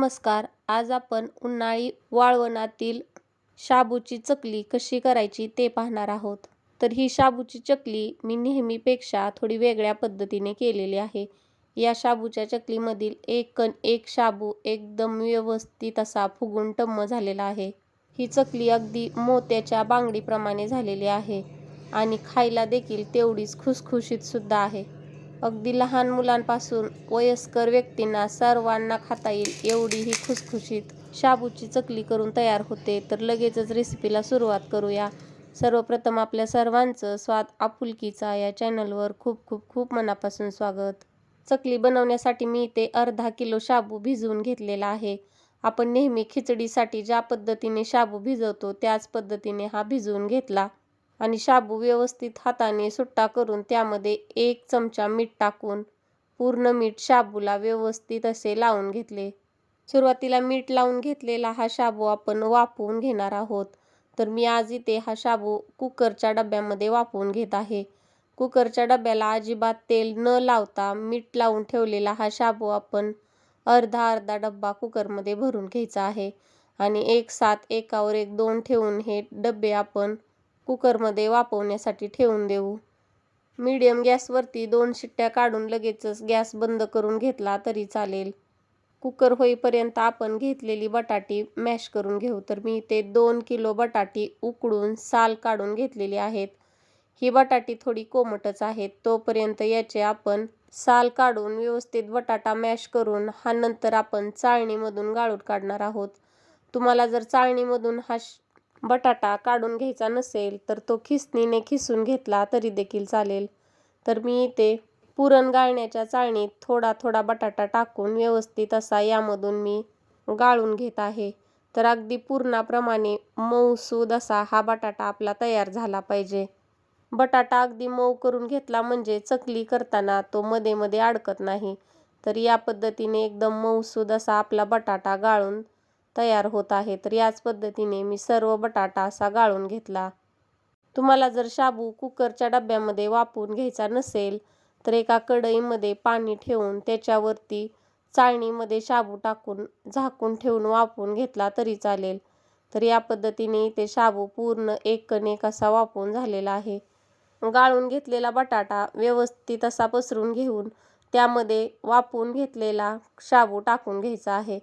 नमस्कार. आज आपण उन्हाळी वाळवणातील शाबूची चकली कशी करायची ते पाहणार आहोत. तर ही शाबूची चकली मी नेहमीपेक्षा थोडी वेगळ्या पद्धतीने केलेली आहे. या शाबूच्या चकलीमधील एक कण एक शाबू एकदम व्यवस्थित असा फुगून टम्म झालेला आहे. ही चकली अगदी मोत्याच्या बांगडीप्रमाणे झालेली आहे आणि खायला देखील तेवढीच खुसखुशीत सुद्धा आहे. अगदी लहान मुलांपासून वयस्कर व्यक्तींना सर्वांना खाता येईल एवढी ही खुसखुशीत. शाबूची चकली करून तयार होते तर लगेचच रेसिपीला सुरुवात करूया. सर्वप्रथम आपल्या सर्वांचं स्वाद आपुलकीचा या चॅनलवर खूप खूप खूप मनापासून स्वागत. चकली बनवण्यासाठी मी इथे अर्धा किलो शाबू भिजवून घेतलेला आहे. आपण नेहमी खिचडीसाठी ज्या पद्धतीने शाबू भिजवतो त्याच पद्धतीने हा भिजवून घेतला. आणि शाबू व्यवस्थित हाताने सुट्टा करून त्यामध्ये एक चमचा मीठ टाकून पूर्ण मीठ शाबूला व्यवस्थित असे लावून घेतले. सुरुवातीला मीठ लावून घेतलेला हा शाबू आपण वाफवून घेणार आहोत. तर मी आज इथे हा शाबू कुकरच्या डब्यामध्ये वाफवून घेत आहे. कुकरच्या डब्याला अजिबात तेल न लावता मीठ लावून ठेवलेला हा शाबू आपण अर्धा अर्धा डब्बा कुकरमध्ये भरून घ्यायचा आहे. आणि एक साथ एकावर एक दोन ठेवून हे डबे आपण कुकरमध्ये वाफवण्यासाठी ठेवून देऊ. मीडियम गॅसवरती दोन शिट्ट्या काढून लगेचच गॅस बंद करून घेतला तरी चालेल. कुकर होईपर्यंत आपण घेतलेली बटाटी मॅश करून घेऊ. तर मी ते दोन किलो बटाटी उकडून साल काढून घेतलेली आहेत. ही बटाटी थोडी कोमटच आहेत तोपर्यंत याचे आपण साल काढून व्यवस्थित बटाटा मॅश करून हा नंतर आपण चाळणीमधून गाळून काढणार आहोत. तुम्हाला जर चाळणीमधून हा बटाटा काढून घ्यायचा नसेल तर तो खिसणीने खिसून घेतला तरी देखील चालेल. तर मी इथे पुरण गाळण्याच्या चाळणीत थोडा थोडा बटाटा टाकून व्यवस्थित असा यामधून मी गाळून घेत आहे. तर अगदी पूर्णाप्रमाणे मऊसूद असा हा बटाटा आपला तयार झाला पाहिजे. बटाटा अगदी मऊ करून घेतला म्हणजे चकली करताना तो मध्ये मध्ये अडकत नाही. तर या पद्धतीने एकदम मऊसूद असा आपला बटाटा गाळून तयार होत आहे तर याच पद्धतीने मी सर्व बटाटा असा गाळून घेतला. तुम्हाला जर शाबू कुकरच्या डब्यामध्ये वापरून घ्यायचा नसेल तर एका कढईमध्ये पाणी ठेवून त्याच्यावरती चाळणीमध्ये शाबू टाकून झाकून ठेवून वापरून घेतला तरी चालेल. तर या पद्धतीने इथे शाबू पूर्ण एक कणेक असा वापरून झालेला आहे. गाळून घेतलेला बटाटा व्यवस्थित असा पसरून घेऊन त्यामध्ये वापरून घेतलेला शाबू टाकून घ्यायचा आहे.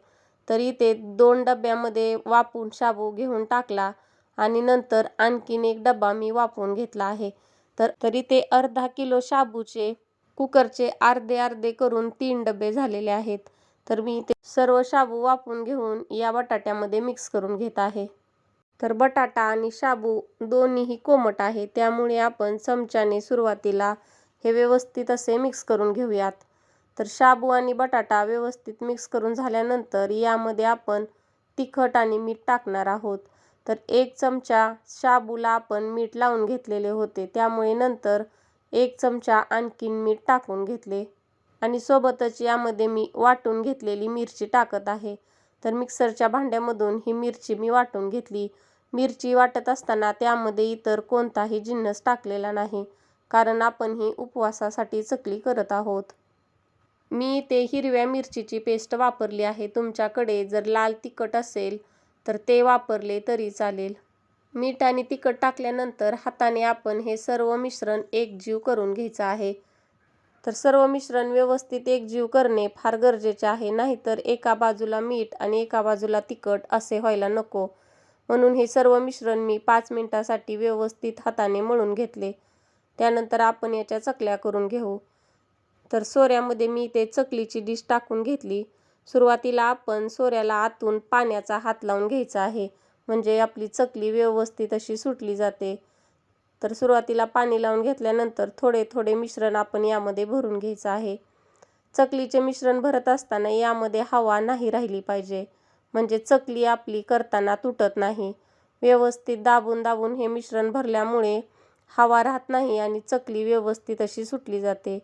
तरी ते दोन डब्यामध्ये वापून शाबू घेऊन टाकला आणि नंतर आणखीन एक डबा मी वापून घेतला आहे. तर तरी ते अर्धा किलो शाबूचे कुकरचे अर्धे अर्धे करून तीन डबे झालेले आहेत. तर मी ते सर्व शाबू वापून घेऊन या बटाट्यामध्ये मिक्स करून घेत आहे. तर बटाटा आणि शाबू दोन्हीही कोमट आहे त्यामुळे आपण चमच्याने सुरुवातीला हे व्यवस्थित असे मिक्स करून घेऊयात. तर शाबू आणि बटाटा व्यवस्थित मिक्स करून झाल्यानंतर यामध्ये आपण तिखट आणि मीठ टाकणार आहोत. तर एक चमचा शाबूला आपण मीठ लावून घेतलेले होते. त्यामुळे नंतर एक चमचा आणखीन मीठ टाकून घेतले. आणि सोबतच यामध्ये मी वाटून घेतलेली मिरची टाकत आहे. तर मिक्सरच्या भांड्यामधून ही मिरची मी वाटून घेतली. मिरची वाटत असताना त्यामध्ये इतर कोणताही जिन्नस टाकलेला नाही. कारण आपण ही उपवासासाठी चकली करत आहोत. मी ते हिरव्या मिरचीची पेस्ट वापरली आहे. तुमच्याकडे जर लाल तिखट असेल तर ते वापरले तरी चालेल. मीठ आणि तिखट टाकल्यानंतर हाताने आपण हे सर्व मिश्रण एकजीव करून घ्यायचं आहे. तर सर्व मिश्रण व्यवस्थित एकजीव करणे फार गरजेचे आहे. नाहीतर एका बाजूला मीठ आणि एका बाजूला तिखट असे व्हायला नको. म्हणून हे सर्व मिश्रण मी पाच मिनटासाठी व्यवस्थित हाताने मळून घेतले. त्यानंतर आपण याच्या चकल्या करून घेऊ. तर सोऱ्यामध्ये मी ते चकलीची डिश टाकून घेतली. सुरुवातीला आपण सोऱ्याला आतून पाण्याचा हात लावून घ्यायचा आहे. म्हणजे आपली चकली व्यवस्थित अशी सुटली जाते. तर सुरुवातीला पाणी लावून घेतल्यानंतर थोडे थोडे मिश्रण आपण यामध्ये भरून घ्यायचं आहे. चकलीचे मिश्रण भरत असताना यामध्ये हवा नाही राहिली पाहिजे. म्हणजे चकली आपली करताना तुटत नाही. व्यवस्थित दाबून दाबून हे मिश्रण भरल्यामुळे हवा राहत नाही आणि चकली व्यवस्थित अशी सुटली जाते.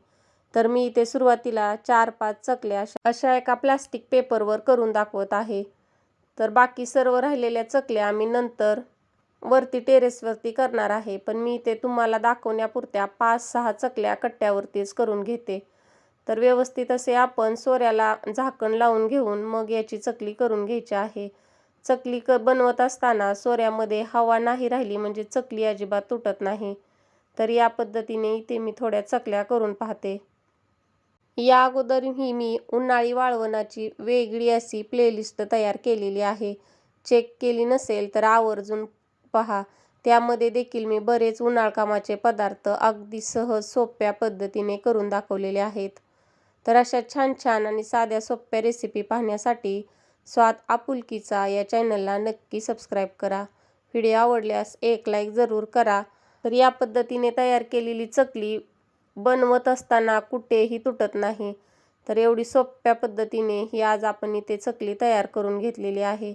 तर मी इथे सुरुवातीला चार पाच चकल्या अशा एका प्लास्टिक पेपरवर करून दाखवत आहे. तर बाकी सर्व राहिलेल्या चकल्या आम्ही नंतर वरती टेरेसवरती करणार आहे. पण मी इथे तुम्हाला दाखवण्यापुरत्या पाच सहा चकल्या कट्ट्यावरतीच करून घेते. तर व्यवस्थित असे आपण सोऱ्याला झाकण लावून घेऊन मग याची चकली करून घ्यायची आहे. चकली क बनवत असताना सोऱ्यामध्ये हवा नाही राहिली म्हणजे चकली अजिबात तुटत नाही. तर या पद्धतीने इथे मी थोड्या चकल्या करून पाहते. या अगोदरही मी उन्हाळी वाळवणाची वेगळी अशी प्लेलिस्ट तयार केलेली आहे. चेक केली नसेल तर आवर्जून पहा. त्यामध्ये देखील मी बरेच उन्हाळकामाचे पदार्थ अगदी सहज सोप्या पद्धतीने करून दाखवलेले आहेत. तर अशा छान छान आणि साध्या सोप्या रेसिपी पाहण्यासाठी स्वाद आपुलकीचा या चॅनलला नक्की सबस्क्राईब करा. व्हिडिओ आवडल्यास एक लाईक जरूर करा. तर या पद्धतीने तयार केलेली चकली बनवत असताना कुठेही तुटत नाही. तर एवढी सोप्या पद्धतीने ही आज आपण इथे चकली तयार करून घेतलेली आहे.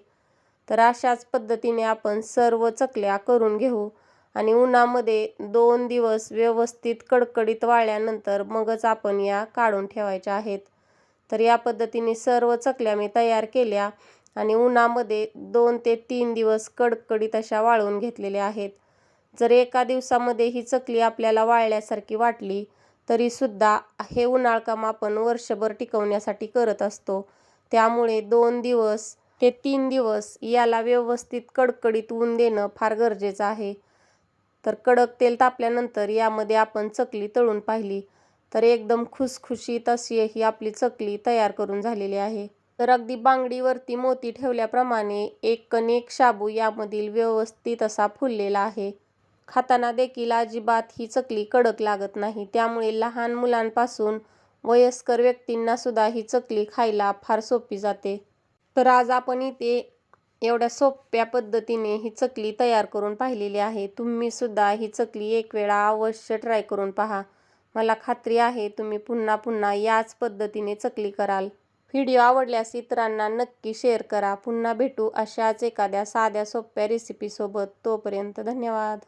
तर अशाच पद्धतीने आपण सर्व चकल्या करून घेऊ आणि उन्हामध्ये दोन दिवस व्यवस्थित कडकडीत वाळल्यानंतर मगच आपण या काढून ठेवायच्या आहेत. तर या पद्धतीने सर्व चकल्या मी तयार केल्या आणि उन्हामध्ये दोन ते तीन दिवस कडकडीत अशा वाळवून घेतलेल्या आहेत. जर एका दिवसामध्ये ही चकली आपल्याला वाळल्यासारखी वाटली तरीसुद्धा हे उन्हाळकाम आपण वर्षभर टिकवण्यासाठी करत असतो. त्यामुळे दोन दिवस ते तीन दिवस याला व्यवस्थित कडकडीत ऊन देणं फार गरजेचं आहे. तर कडक तेल तापल्यानंतर यामध्ये आपण चकली तळून पाहिली तर एकदम खुसखुशीत अशी ही आपली चकली तयार करून झालेली आहे. तर अगदी बांगडीवरती मोती ठेवल्याप्रमाणे एक कणिक शाबू यामधील व्यवस्थित असा फुललेला आहे. खाताना देखील अजिबात ही चकली कडक लागत नाही. त्यामुळे लहान मुलांपासून वयस्कर व्यक्तींना सुद्धा ही चकली खायला फार सोपी जाते. तर आज आपण इथे एवढ्या सोप्या पद्धतीने ही चकली तयार करून पाहिलेली आहे. तुम्ही सुद्धा ही चकली एक वेळा अवश्य ट्राय करून पहा. मला खात्री आहे तुम्ही पुन्हा पुन्हा याच पद्धतीने चकली कराल. व्हिडिओ आवडल्यास इतरांना नक्की शेअर करा. पुन्हा भेटू अशाच एखाद्या साध्या सोप्या रेसिपीसोबत तोपर्यंत धन्यवाद.